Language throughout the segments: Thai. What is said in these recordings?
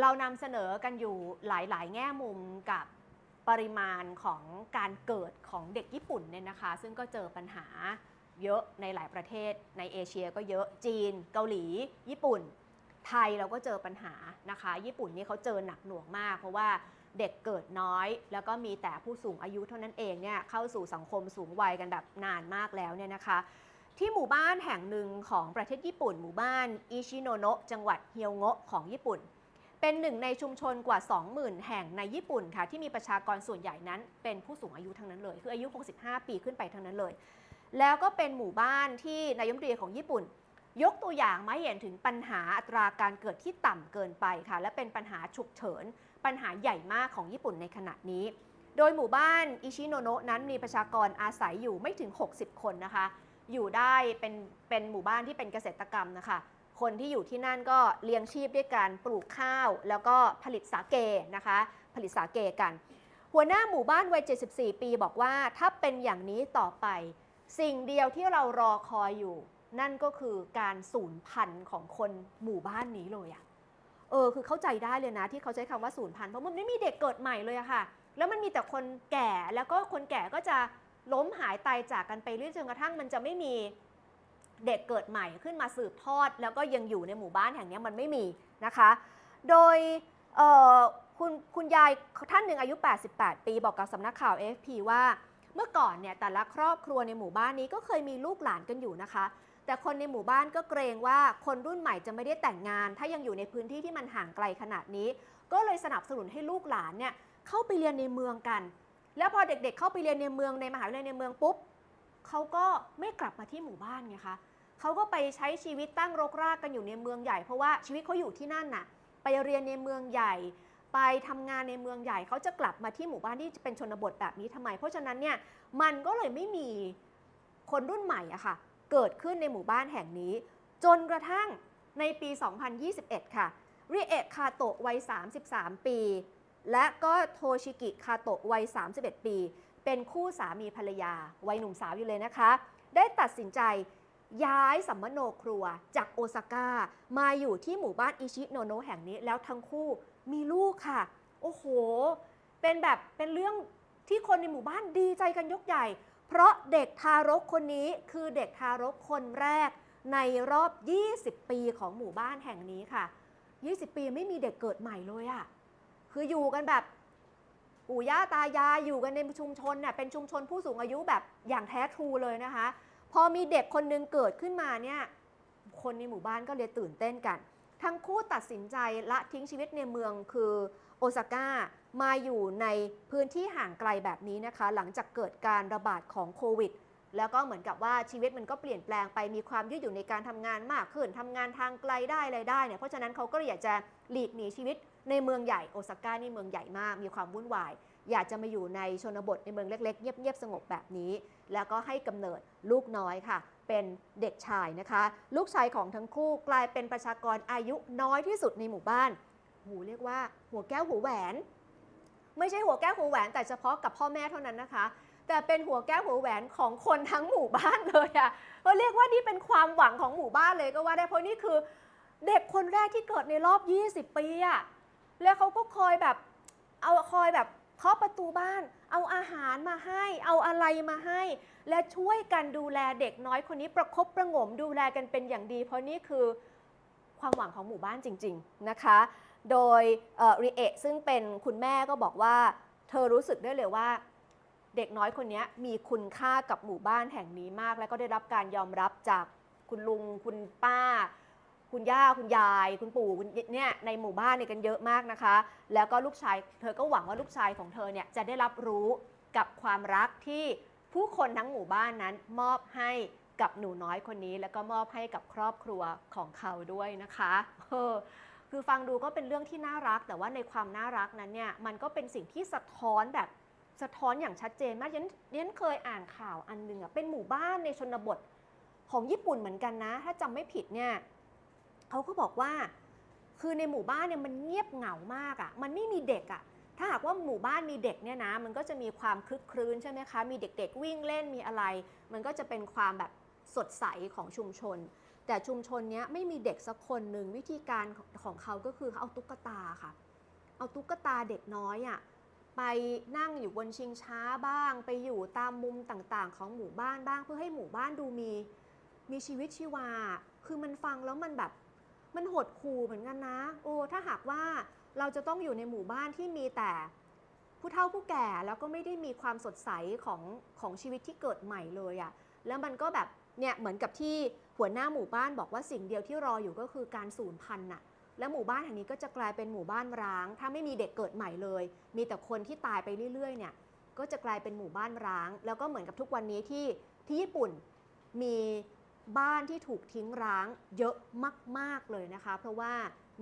เรานำเสนอกันอยู่หลายๆ แง่มุมกับปริมาณของการเกิดของเด็กญี่ปุ่นเนี่ยนะคะ ซึ่งก็เจอปัญหาเยอะในหลายประเทศในเอเชียก็เยอะจีน เกาหลี ญี่ปุ่น ไทยเราก็เจอปัญหานะคะ ญี่ปุ่นนี่เขาเจอหนักหน่วงมาก เพราะว่าเด็กเกิดน้อย แล้วก็มีแต่ผู้สูงอายุเท่านั้นเองเนี่ยเข้าสู่สังคมสูงวัยกันแบบนานมากแล้วเนี่ยนะคะ ที่หมู่บ้านแห่งหนึ่งของประเทศญี่ปุ่น หมู่บ้านอิชิโนโนะจังหวัดเฮียวโงะของญี่ปุ่น เป็นหนึ่งในชุมชนกว่า 20,000 แห่งในญี่ปุ่นค่ะ ที่มีประชากรส่วนใหญ่นั้น เป็นผู้สูงอายุทั้งนั้นเลย คืออายุ 65 ปีขึ้นไปทั้งนั้นเลย แล้วก็เป็นหมู่บ้านที่นายมตรีของญี่ปุ่น ยกตัวอย่างมาเห็นถึงปัญหาอัตราการเกิดที่ต่ำเกินไปค่ะ และเป็นปัญหาฉุกเฉิน ปัญหาใหญ่มากของญี่ปุ่นในขณะนี้ โดยหมู่บ้านอิชิโนโนะนั้นมีประชากรอาศัยอยู่ไม่ถึง 60 คนนะคะ อยู่ได้เป็นเป็นหมู่บ้านที่เป็นเกษตรกรรมนะคะ คนที่อยู่ที่นั่นก็เลี้ยงชีพด้วยการปลูกข้าว แล้วก็ผลิตสาเกนะคะ ผลิตสาเกกัน หัวหน้าหมู่บ้านวัย 74 ปีบอกว่าถ้าเป็นอย่างนี้ต่อไป สิ่งเดียวที่เรารอคอยอยู่ นั่นก็คือการสูญพันธุ์ของคนหมู่บ้านนี้เลยอะเออคือเข้าใจได้เลยนะ ที่เขาใช้คำว่าสูญพันธุ์เพราะมันไม่มีเด็กเกิดใหม่เลยอะค่ะ แล้วมันมีแต่คนแก่แล้วก็คนแก่ก็จะล้มหายตายจากกันไปเรื่อยจนกระทั่งมันจะไม่มี เด็กเกิดใหม่ขึ้นมาสืบทอด แล้วก็ยังอยู่ในหมู่บ้านแห่งนี้มันไม่มีนะคะ โดยคุณคุณยายท่านหนึ่งอายุ 88 ปีบอกกับสำนักข่าว AFP ว่าเมื่อก่อนเนี่ยแต่ละครอบครัวในหมู่บ้านนี้ก็เคยมีลูกหลานกันอยู่นะคะ แต่คนในหมู่บ้านก็เกรงว่าคนรุ่นใหม่จะไม่ได้แต่งงาน ถ้ายังอยู่ในพื้นที่ที่มันห่างไกลขนาดนี้ ก็เลยสนับสนุนให้ลูกหลานเนี่ยเข้าไปเรียนในเมืองกัน แล้วพอเด็กๆ เข้าไปเรียนในเมืองในมหาวิทยาลัยในเมืองปุ๊บ เขาก็ไม่กลับมาที่หมู่บ้านไงคะเขาก็ไปใช้ชีวิตตั้งรกรากกันอยู่ในเมืองใหญ่เพราะว่าชีวิตเขาอยู่ที่นั่นน่ะ ไปเรียนในเมืองใหญ่ ไปทำงานในเมืองใหญ่เขาจะกลับมาที่หมู่บ้านที่เป็นชนบทแบบนี้ทำไม เพราะฉะนั้นเนี่ยมันก็เลยไม่มีคนรุ่นใหม่อะค่ะ เกิดขึ้นในหมู่บ้านแห่งนี้ จนกระทั่งในปี 2021 ค่ะริเอะคาโตะวัย 33 ปี และก็โทชิกิคาโตะวัย 31 ปี เป็นคู่สามีภรรยา วัยหนุ่มสาวอยู่เลยนะคะ ได้ตัดสินใจย้ายสัมมโนครัวจากโอซาก้ามาอยู่ที่หมู่บ้านอิชิโนโนะแห่งนี้ แล้วทั้งคู่มีลูกค่ะ โอ้โห เป็นแบบเป็นเรื่องที่คนในหมู่บ้านดีใจกันยกใหญ่ เพราะเด็กทารกคนนี้คือเด็กทารกคนแรกในรอบ 20 ปีของหมู่บ้านแห่งนี้ค่ะ 20 ปีไม่มีเด็กเกิดใหม่เลยอะคืออยู่กันแบบ ปู่ย่าตายายอยู่กันในชุมชนเนี่ยเป็นชุมชนผู้สูงอายุแบบอย่างแท้ทรูเลยนะคะ พอมีเด็กคนหนึงเกิดขึ้นมาเนี่ยคนในหมู่บ้านก็เลยตื่นเต้นกัน ทั้งคู่ตัดสินใจละทิ้งชีวิตในเมืองคือโอซาก้ามาอยู่ในพื้นที่ห่างไกลแบบนี้นะคะ หลังจากเกิดการระบาดของโควิด แล้วก็เหมือนกับว่าชีวิตมันก็เปลี่ยนแปลงไปมีความยืดหยุ่นในการทำงานมากขึ้นทำงานทางไกลได้อะไรได้เนี่ยเพราะฉะนั้นเขาก็อยากจะหลีกหนีชีวิตในเมืองใหญ่โอซาก้านี่เมืองใหญ่มากมีความวุ่นวาย อยากจะมาอยู่ในชนบทในเมืองเล็ก ๆ เงียบๆสงบแบบนี้ แล้วก็ให้กำเนิดลูกน้อยค่ะ เป็นเด็กชายนะคะ ลูกชายของทั้งคู่กลายเป็นประชากรอายุน้อยที่สุดในหมู่บ้านหูเรียกว่าหัวแก้วหัวแหวน ไม่ใช่หัวแก้วหัวแหวนแต่เฉพาะกับพ่อแม่เท่านั้นนะคะ แต่เป็นหัวแก้วหัวแหวนของคนทั้งหมู่บ้านเลยอะก็เรียกว่านี่เป็นความหวังของหมู่บ้านเลยก็ว่าได้เพราะนี่คือเด็กคนแรกที่เกิดในรอบ 20 ปีอะแล้วเขาก็คอยแบบเอาคอยแบบเคาะประตูบ้าน เอาอาหารมาให้ เอาอะไรมาให้ และช่วยกันดูแลเด็กน้อยคนนี้ประคบประงมดูแลกันเป็นอย่างดี เพราะนี่คือความหวังของหมู่บ้านจริง ๆนะคะ โดยริเอะซึ่งเป็นคุณแม่ก็บอกว่า เธอรู้สึกได้เลยว่า เด็กน้อยคนนี้มีคุณค่ากับหมู่บ้านแห่งนี้มาก และก็ได้รับการยอมรับจากคุณลุงคุณป้า คุณย่าคุณยาย คุณปู่คุณเนี่ยในหมู่บ้านเนี่ยกันเยอะมากนะคะ แล้วก็ลูกชายเธอก็หวังว่าลูกชายของเธอเนี่ยจะได้รับรู้กับความรักที่ผู้คนทั้งหมู่บ้านนั้นมอบให้กับหนูน้อยคนนี้ แล้วก็มอบให้กับครอบครัวของเขาด้วยนะคะเออคือฟังดูก็เป็นเรื่องที่น่ารัก แต่ว่าในความน่ารักนั้นเนี่ยมันก็เป็นสิ่งที่สะท้อนแบบ สะท้อนอย่างชัดเจนมากยันยันเคยอ่านข่าวอันหนึ่งอะเป็นหมู่บ้านในชนบทของญี่ปุ่นเหมือนกันนะ ถ้าจำไม่ผิดเนี่ยเขาก็บอกว่า คือในหมู่บ้านเนี่ยมันเงียบเหงามากอะ่ะมันไม่มีเด็กอะ่ะถ้าหากว่าหมู่บ้านมีเด็กเนี่ยนะ มันก็จะมีความคลึกครื้นใช่ไหมคะ มีเด็กๆวิ่งเล่นมีอะไร มันก็จะเป็นความแบบสดใสของชุมชน แต่ชุมชนเนี้ยไม่มีเด็กสักคนหนึ่งวิธีการของของเขาก็คือเขาเอาตุ๊กตาค่ะ เอาตุ๊กตาเด็กน้อยอะ่ะ ไปนั่งอยู่บนชิงช้าบ้าง ไปอยู่ตามมุมต่างๆ ของหมู่บ้านบ้าง เพื่อให้หมู่บ้านดูมีมีชีวิตชีวา คือมันฟังแล้วมันแบบมันหดคูเหมือนกันนะ โอ้ถ้าหากว่าเราจะต้องอยู่ในหมู่บ้านที่มีแต่ผู้เฒ่าผู้แก่แล้วก็ไม่ได้มีความสดใสของของชีวิตที่เกิดใหม่เลยอะ่ะแล้วมันก็แบบเนี่ยเหมือนกับที่หัวหน้าหมู่บ้านบอกว่าสิ่งเดียวที่รออยู่ก็คือการสูญพันธุ์น่ะ แล้วหมู่บ้านแห่งนี้ก็จะกลายเป็นหมู่บ้านร้าง ถ้าไม่มีเด็กเกิดใหม่เลย มีแต่คนที่ตายไปเรื่อยๆเนี่ยก็จะกลายเป็นหมู่บ้านร้าง แล้วก็เหมือนกับทุกวันนี้ที่ที่ญี่ปุ่นมีบ้านที่ถูกทิ้งร้างเยอะมาก ๆเลยนะคะ เพราะว่า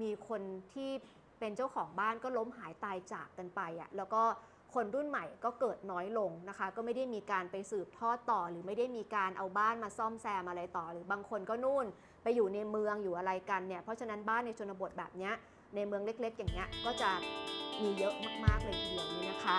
มีคนที่เป็นเจ้าของบ้านก็ล้มหายตายจากกันไปอะ่ะแล้วก็คนรุ่นใหม่ก็เกิดน้อยลงนะคะ ก็ไม่ได้มีการไปสืบทอดต่อ หรือไม่ได้มีการเอาบ้านมาซ่อมแซมอะไรต่อ หรือบางคนก็นู่น ไปอยู่ในเมืองอยู่อะไรกันเนี่ยเพราะฉะนั้นบ้านในชนบทแบบเนี้ยในเมืองเล็ก ๆ อย่างเงี้ยก็จะมีเยอะมากๆเลยทีเดียวนี่นะคะ